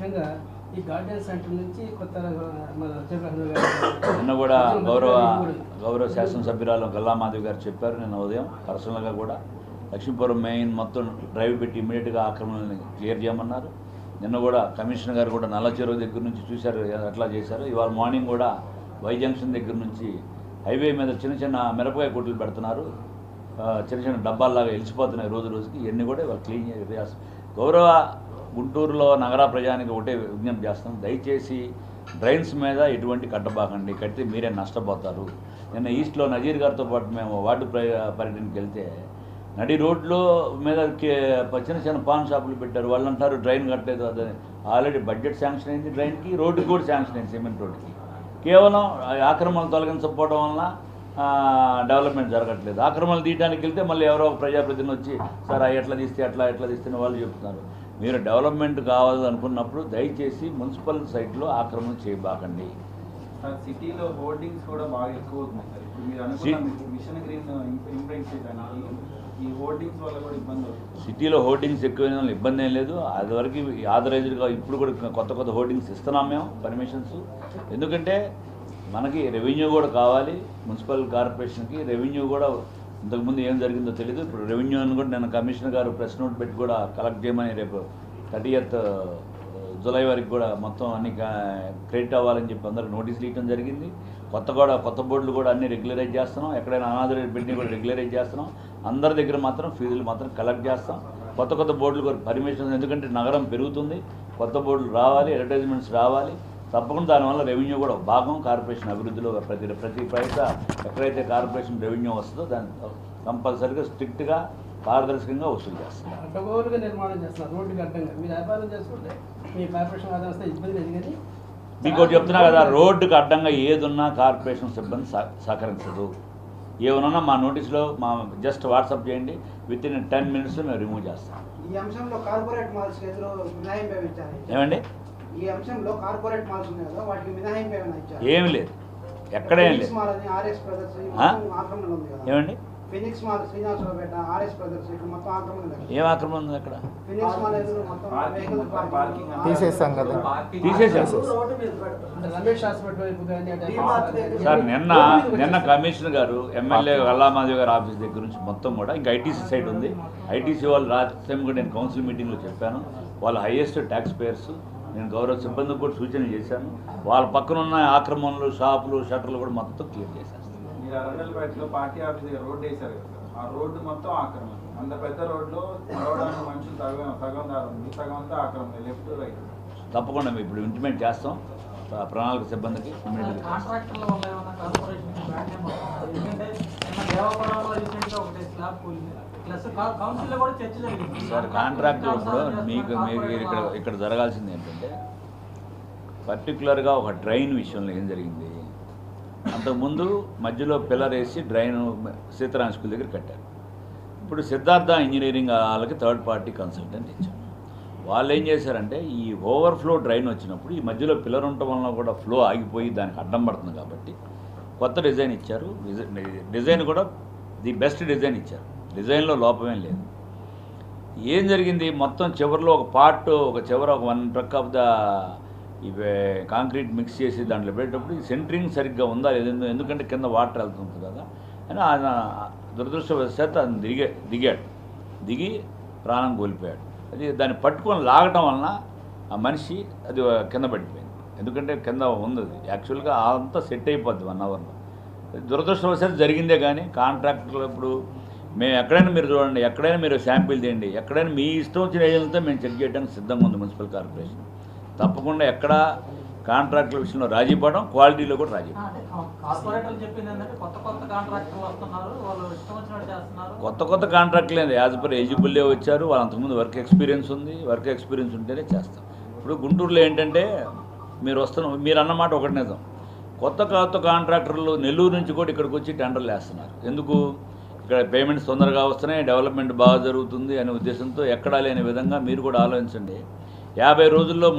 ముఖ్యంగా ఈ garden centre నుంచి కొత్త నిన్న కూడా గౌరవ గౌరవ శాసనసభ్యురాలు గల్లామాధవి గారు చెప్పారు నిన్న ఉదయం పర్సనల్గా కూడా. లక్ష్మీపురం మెయిన్ మొత్తం డ్రైవ్ పెట్టి ఇమీడియట్గా ఆక్రమణని క్లియర్ చేయమన్నారు. నిన్న కూడా కమిషనర్ గారు కూడా నల్ల చెరువు దగ్గర నుంచి చూశారు ఎట్లా చేశారు. ఇవాళ మార్నింగ్ కూడా వై జంక్షన్ దగ్గర నుంచి హైవే మీద చిన్న చిన్న మిరపకాయ కొట్లు పెడుతున్నారు. చిన్న చిన్న డబ్బాల్లాగా వెలిసిపోతున్నాయి రోజు రోజుకి. ఇవన్నీ కూడా ఇవాళ క్లీన్ చేయాలి గౌరవ గుంటూరులో నగర ప్రజానికి ఒకటే విజ్ఞప్తి చేస్తాం దయచేసి డ్రైన్స్ మీద ఎటువంటి కట్టబాకండి. కడితే మీరే నష్టపోతారు. నిన్న ఈస్ట్లో నజీర్ గారితో పాటు మేము వార్డు పర్యటనకి వెళ్తే నడి రోడ్లో మీద చిన్న చిన్న పాన్ షాపులు పెట్టారు. వాళ్ళు అంటారు డ్రైన్ కట్టలేదు అదని ఆల్రెడీ బడ్జెట్ శాంక్షన్ అయింది డ్రైన్కి రోడ్డుకి కూడా శాంక్షన్ అయింది సిమెంట్ రోడ్డుకి. కేవలం ఆక్రమణ ఆక్రమణలు తొలగించకపోవడం వలన డెవలప్మెంట్ జరగట్లేదు. ఆక్రమణలు తీయడానికి వెళ్తే మళ్ళీ ఎవరో ప్రజాప్రతిని ప్రజాప్రతినిధి వచ్చి సార్ ఎట్లా తీస్తే అట్లా ఎట్లా తీస్తే వాళ్ళు చెప్తున్నారు. మీరు డెవలప్మెంట్ కావాలి అనుకున్నప్పుడు దయచేసి మున్సిపల్ సైట్లో ఆక్రమణ చేయబాకండి. సిటీలో హోర్డింగ్స్ కూడా బాగా ఎక్కువ సిటీలో హోర్డింగ్స్ ఎక్కువైన వల్ల ఇబ్బంది ఏం లేదు. అదివరకు ఆథరైజ్డ్గా ఇప్పుడు కూడా కొత్త కొత్త హోర్డింగ్స్ ఇస్తున్నాం మేము పర్మిషన్స్. ఎందుకంటే మనకి రెవెన్యూ కూడా కావాలి మున్సిపల్ కార్పొరేషన్కి రెవెన్యూ కూడా ఇంతకుముందు ఏం జరిగిందో తెలియదు ఇప్పుడు రెవెన్యూ అని కూడా నేను కమిషనర్ గారు ప్రెస్ నోట్ పెట్టి కూడా కలెక్ట్ చేయమని రేపు థర్టీయత్ జూలై వరకు కూడా మొత్తం అన్ని క్రెడిట్ అవ్వాలని చెప్పి అందరికి నోటీసులు ఇవ్వడం జరిగింది. కొత్త కూడా కొత్త బోర్డులు కూడా అన్ని రెగ్యులరైజ్ చేస్తున్నాం. ఎక్కడైనా అనాథరైజ్ బిల్డింగ్ కూడా రెగ్యులరైజ్ చేస్తున్నాం. అందరి దగ్గర మాత్రం ఫీజులు మాత్రం కలెక్ట్ చేస్తాం. కొత్త కొత్త బోర్డులు కూడా పర్మిషన్ ఎందుకంటే నగరం పెరుగుతుంది. కొత్త బోర్డులు రావాలి అడ్వర్టైజ్మెంట్స్ రావాలి. తప్పకుండా దానివల్ల రెవెన్యూ కూడా భాగం కార్పొరేషన్ అభివృద్ధిలో ప్రతి ప్రతి పైసా ఎక్కడైతే కార్పొరేషన్ రెవెన్యూ వస్తుందో దాన్ని కంపల్సరీగా స్ట్రిక్ట్గా పారదర్శకంగా వసూలు చేస్తాం అడ్డగోలుగా నిర్మాణం చేస్తున్నారు. రోడ్డుకి అడ్డంగా మీరు వ్యాపారం చేసుకుంటే మీ కార్పొరేషన్ ఆదాయం వస్తే ఇబ్బంది లేదు కానీ మీకు ఒకటి చెప్తున్నా కదా రోడ్డుకి అడ్డంగా ఏదున్నా కార్పొరేషన్ సిబ్బంది సహ- సహకరించదు. ఏమన్నా మా నోటీస్లో మా జస్ట్ వాట్సాప్ చేయండి. విత్ ఇన్ టెన్ మినిట్స్లో మేము రిమూవ్ చేస్తాం. ఏమండి? ఈ అంశంలో కార్పొరేట్ మాల్స్ ఉన్నాయి కదా వాటికి మినహాయింపు ఏమైనా ఇచ్చారు? ఏమి లేదు. ఎక్కడేం ఫినిక్స్ లేదు. మాల్ అని ఆర్ఎస్ బ్రదర్స్ ఈ ఆ? మొత్తం ఆక్రమణ ఉంది కదా. ఏమండి? Phoenix mall Srinivasaraopeta RS brothers ఇక్కడ మొత్తం ఆక్రమణ ఉంది ఏం ఆక్రమణ ఉంది అక్కడ? ఫినిక్స్ మాల్ ఎదురు మొత్తం పార్కింగ్ వెహికల్ మొత్తం పార్కింగ్ పార్కింగ్ తీసేసాం కదా. తీసేసాం సార్ నిన్న నిన్న కమిషనర్ గారు ఎమ్మెల్యే అల్లామాదేవి గారి ఆఫీస్ దగ్గర నుంచి మొత్తం కూడా ఇంకా ఐటీసీ సైడ్ ఉంది. ఐటీసీ వాళ్ళు రాత్రి కూడా నేను కౌన్సిల్ మీటింగ్లో చెప్పాను. వాళ్ళ హైయెస్ట్ ట్యాక్స్ పేయర్స్ నేను గౌరవ సిబ్బందికి కూడా సూచన చేశాను. వాళ్ళ పక్కన ఉన్న ఆక్రమణలు షాపులు షట్టర్లు కూడా మొత్తం క్లియర్ చేసేస్తాను. మీరు పార్టీ ఆఫీస్ దగ్గర రోడ్డు వేశారు ఆ రోడ్డు మొత్తం ఆక్రమణ. అంత పెద్ద రోడ్లో నడవడానికి మనుషులు సగం సగం దారి ఉంది. సగం అంతా ఆక్రమణ. Left right. తప్పకుండా మేము ఇప్పుడు ఇంటిమేట్ చేస్తాం. ఆ ప్రణాళిక సిబ్బందికి. సార్ కాంట్రాక్ట్ ఇప్పుడు మీకు మీకు ఇక్కడ ఇక్కడ జరగాల్సింది ఏంటంటే పర్టికులర్గా ఒక డ్రైన్ విషయంలో ఏం జరిగింది? అంతకుముందు మధ్యలో పిల్లర్ వేసి డ్రైన్ సీతారాం స్కూల్ దగ్గర కట్టారు. ఇప్పుడు సిద్ధార్థ ఇంజనీరింగ్ వాళ్ళకి థర్డ్ పార్టీ కన్సల్టెంట్ ఇచ్చారు. వాళ్ళు ఏం చేశారంటే ఈ ఓవర్ఫ్లో డ్రైన్ వచ్చినప్పుడు ఈ మధ్యలో పిల్లర్ ఉండటం వలన కూడా ఫ్లో ఆగిపోయి దానికి అడ్డం పడుతుంది కాబట్టి కొత్త డిజైన్ ఇచ్చారు. డిజైన్ కూడా ది బెస్ట్ డిజైన్ ఇచ్చారు. డిజైన్లో లోపమేం లేదు. ఏం జరిగింది? మొత్తం చివరిలో ఒక పార్ట్ ఒక చివర ఒక వన్ ట్రక్ ఆఫ్ ద ఇవే కాంక్రీట్ మిక్స్ చేసి దాంట్లో పెట్టేటప్పుడు సెంట్రింగ్ సెంటరింగ్ సరిగ్గా ఉందా? లేదు ఎందుకంటే కింద వాటర్ వెళ్తుంది కదా. అని ఆయన దురదృష్టవశాత్తు ఆయన దిగే దిగాడు. దిగి ప్రాణం కోల్పోయాడు. అది దాన్ని పట్టుకొని లాగటం వలన ఆ మనిషి అది కింద పడిపోయింది. ఎందుకంటే కింద ఉంది యాక్చువల్గా అంతా సెట్ అయిపోద్ది వన్ అవర్లో. దురదృష్టవశాత్తు జరిగిందే కానీ కాంట్రాక్టర్లు ఇప్పుడు మేము ఎక్కడైనా మీరు చూడండి ఎక్కడైనా మీరు శాంపిల్ తీయండి ఎక్కడైనా మీ ఇష్టం వచ్చిన ఏజెంట్తో మేము చెక్ చేయడానికి సిద్ధంగా ఉంది మున్సిపల్ కార్పొరేషన్. తప్పకుండా ఎక్కడ కాంట్రాక్టుల విషయంలో రాజీ పడడం క్వాలిటీలో కూడా రాజీ కొత్త కొత్త కాంట్రాక్ట్ లేదు యాజ్ పర్ ఎలిజిబుల్లే వచ్చారు వాళ్ళు అంతకుముందు వర్క్ ఎక్స్పీరియన్స్ ఉంది వర్క్ ఎక్స్పీరియన్స్ ఉంటేనే చేస్తాం. ఇప్పుడు గుంటూరులో ఏంటంటే మీరు వస్తున్న మీరు అన్నమాట ఒకటి నిజం. కొత్త కొత్త కాంట్రాక్టర్లు నెల్లూరు నుంచి కూడా ఇక్కడికి వచ్చి టెండర్లు వేస్తున్నారు. ఎందుకు? ఇక్కడ పేమెంట్స్ తొందరగా వస్తున్నాయి డెవలప్మెంట్ బాగా జరుగుతుంది అనే ఉద్దేశంతో ఎక్కడా లేని విధంగా మీరు కూడా ఆలోచించండి. యాభై రోజుల్లో